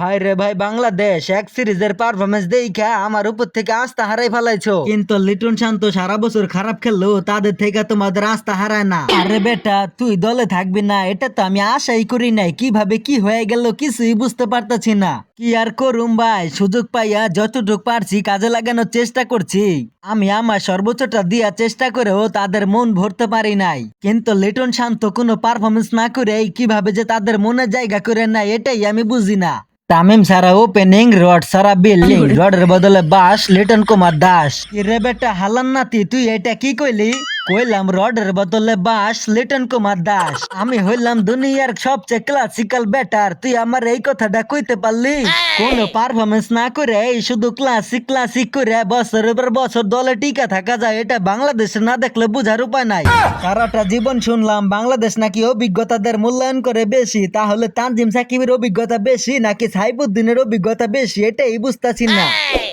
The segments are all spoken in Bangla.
হায় রে ভাই বাংলাদেশ, এক সিরিজের পারফরমেন্স দেখা আমার উপর থেকে আস্থা হারাই ফেলাইছো। কিন্তু লিটন শান্ত সারা বছর খারাপ খেললো তাদের থেকে তোমাদের আস্থা হারায় না। আরে বেটা, তুই দলে থাকবি না, এটা তো আমি আশাই করি নাই। কীভাবে কি হয়ে গেল কিছুই বুঝতে পারতাছি না। কি আর করুম ভাই? সুযোগ পাইয়া যতটুক পারছি কাজে লাগানোর চেষ্টা করছি। আমি আমার সর্বোচ্চটা দিয়া চেষ্টা করেও তাদের মন ভরতে পারি নাই। কিন্তু লিটন শান্ত কোনো পারফরমেন্স না করে কীভাবে যে তাদের মনে জায়গা করে নাই এটাই আমি বুঝি না। তামিম সারা ওপেনিং রড সারা বিল্ডিং রডের বদলে বাস, লিটন কুমার দাস। রে বেটা হালান নাতি, তুই এটা কি কইলি? কইলাম রডের বদলে বাস লিটন কুমার দাস। আমি হইলাম দুনিয়ার সবচেয়ে ক্লাসিক্যাল ব্যাটার তুই আমার এই কথাটা কইতে পারলি? কোন পারফরমেন্স না করে এই শুধু ক্লাসিক ক্লাসিক করে বছরের পর বছর দলে টিকা থাকা যায়। এটা বাংলাদেশে না দেখলে বুঝার উপায় নাই। সারাটা জীবন শুনলাম বাংলাদেশ নাকি অভিজ্ঞতাদের মূল্যায়ন করে বেশি। তাহলে তানজিম সাকিবের অভিজ্ঞতা বেশি নাকি সাইবুদ্দিনের অভিজ্ঞতা বেশি? এটাই বুঝতেছি না।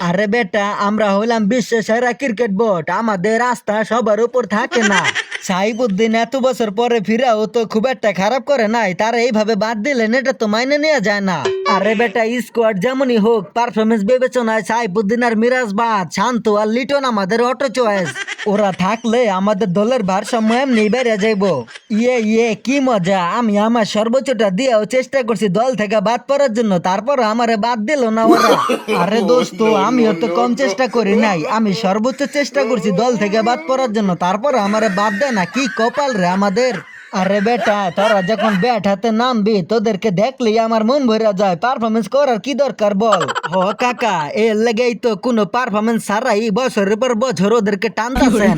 আরে বেটা আমরা হইলাম বিশ্বের সেরা ক্রিকেট বোর্ড। আমাদের রাস্তা সবার উপর থাকে না। সাহিবুদ্দিন এত বছর পরে ফিরাও তো খুব একটা খারাপ করে নাই। তারা এইভাবে বাদ দিলেন, এটা তো মাইনে নেওয়া যায় না। আরে বেটা স্কোয়াড যেমনই হোক পারফরমেন্স বিবেচনায় সাহিবুদ্দিন আর মিরাজ বাদ, শান্ত আর লিটন আমাদের অটো চয়েস ওরা থাকলে আমাদের দলের ভারসাম্য এমনি বেড়ে যাইব। ইয়ে ইয়ে কি মজা। আমি আমার সর্বোচ্চটা দিয়েও চেষ্টা করছি দল থেকে বাদ পড়ার জন্য। তারপর আমারে বাদ দিল না ওরা। আরে দোস্ত, আমিও তো কম চেষ্টা করি নাই। আমি সর্বোচ্চ চেষ্টা করছি দল থেকে বাদ পড়ার জন্য। তারপর আমারে বাদ দেয় না। কি কপাল রে আমাদের? আরে বেটা, তোরা যখন ব্যাট হাতে নামবি, তোদেরকে দেখলি আমার মন ভরে যায়। পারফরমেন্স করার কি দরকার বল? হ কাকা, এর লেগেই তো কোনো পারফরমেন্স ছাড়াই বছরের পর বছর ওদেরকে টানতেছেন।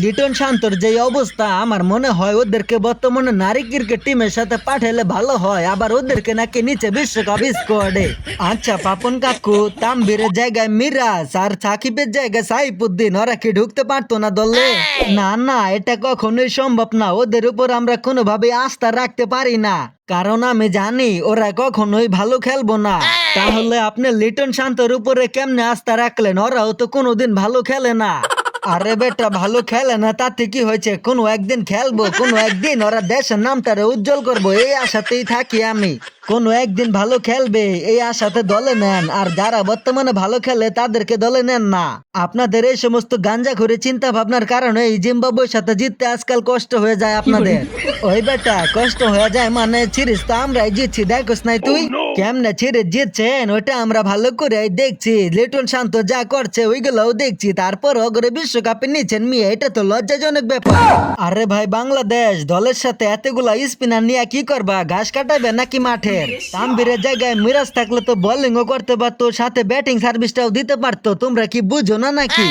লিটন শান্তর যে অবস্থা, আমার মনে হয় ওদেরকে বর্তমানে নারী ক্রিকেট টিমের সাথে পাঠালে ভালো হয়, আবার ওদেরকে নাকি নিচে বিশ্বকাপ স্কোয়াডে আচ্ছা পাপন কাকু তামবীরের জায়গায় মিরাজ আর সাকিবের জায়গায় সাইফুদ্দিন, ওরা কি ঢুকতে পারতো না দলে? না না, এটা কখনোই সম্ভব না, ওদের উপর আমরা কোনোভাবে আস্থা রাখতে পারি না। কারণ আমি জানি, ওরা কখনোই ভালো খেলব না। তাহলে আপনি লিটন শান্তর উপরে কেমনে আস্থা রাখলেন? ওরাও তো কোনোদিন ভালো খেলে না। আরে বেটা ভালো খেলে না তাতে কি হয়েছে? কোনো একদিন খেলব কোনো একদিন ওরা দেশের নামটারে উজ্জ্বল করব এই আশাতেই থাকি আমি। কোনো একদিন ভালো খেলবে এই আশাতে দলে নেন আর যারা বর্তমানে ভালো খেলে তাদেরকে দলে নেন না। আপনাদের এই সমস্ত গাঞ্জা ঘুরে চিন্তা ভাবনার কারণে এই জিম্বাবুয়ের সাথে জিততে আজকাল কষ্ট হয়ে যায় আপনাদের। ওই বেটা কষ্ট হয়ে যায় মানে সিরিজ তো আমরাই জিতছি দেখোস নাই তুই? কেমনে ছিঁড়ে জিতছেন ওইটা আমরা ভালো করে দেখছি। লিটন শান্ত যা করছে, ওইগুলোও দেখছি। তারপর অগরে বিশ্বকাপে নিচ্ছেন মিয়া। এটা তো লজ্জাজনক ব্যাপার। আরে ভাই, বাংলাদেশ, দলের সাথে এতগুলা স্পিনার নিয়ে কি করবা? ঘাস কাটাবে নাকি মাঠের? তাম্বিরের জায়গায় মিরাজ থাকলে তো বোলিংও করতে পারতো, সাথে ব্যাটিং সার্ভিসটাও দিতে পারতো। তোমরা কি বুঝো না নাকি?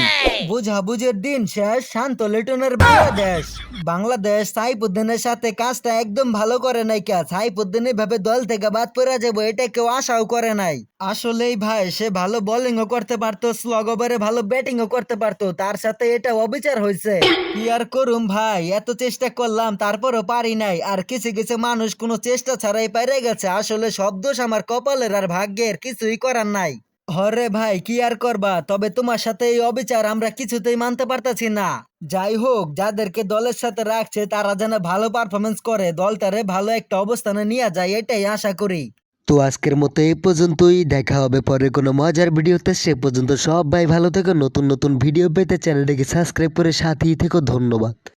বুঝা বুঝের দিন শেষ, শান্ত লিটনের বাংলাদেশ। বাংলাদেশ সাইফুদ্দিনের সাথে কাজটা একদম ভালো করে নাই কা? সাইফুদ্দিন এভাবে দল থেকে বাদ পড়ে যাব এটা কেউ আশাও করে নাই। আসলেই ভাই, সে ভালো বোলিংও করতে পারতো স্লগ ওভারে ভালো ব্যাটিংও করতে পারতো, তার সাথে এটা অবিচার হয়েছে। কি আর করুম ভাই, এত চেষ্টা করলাম, তারপরও পারি নাই, আর কিছু কিছু মানুষ কোনো চেষ্টা ছাড়াই পেরে গেছে, আসলে সব দোষ আমার কপালের আর ভাগ্যের, কিছুই করার নাই। হরে ভাই, কি আর করবা, তবে তোমার সাথে এই অবিচার আমরা কিছুতেই মানতে পারতাছি না। যাই হোক, যাদেরকে দলের সাথে রাখছে, তারা যেন ভালো পারফরমেন্স করে, দলটারে ভালো একটা অবস্থানে নিয়ে যায়, এটাই আশা করি। তো আজকের মতো এই পর্যন্তই। দেখা হবে পরে কোনো মজার ভিডিওতে। সে পর্যন্ত সবাই ভালো থেকো। নতুন নতুন ভিডিও পেতে চ্যানেলটিকে সাবস্ক্রাইব করে সাথেই থেকো। ধন্যবাদ।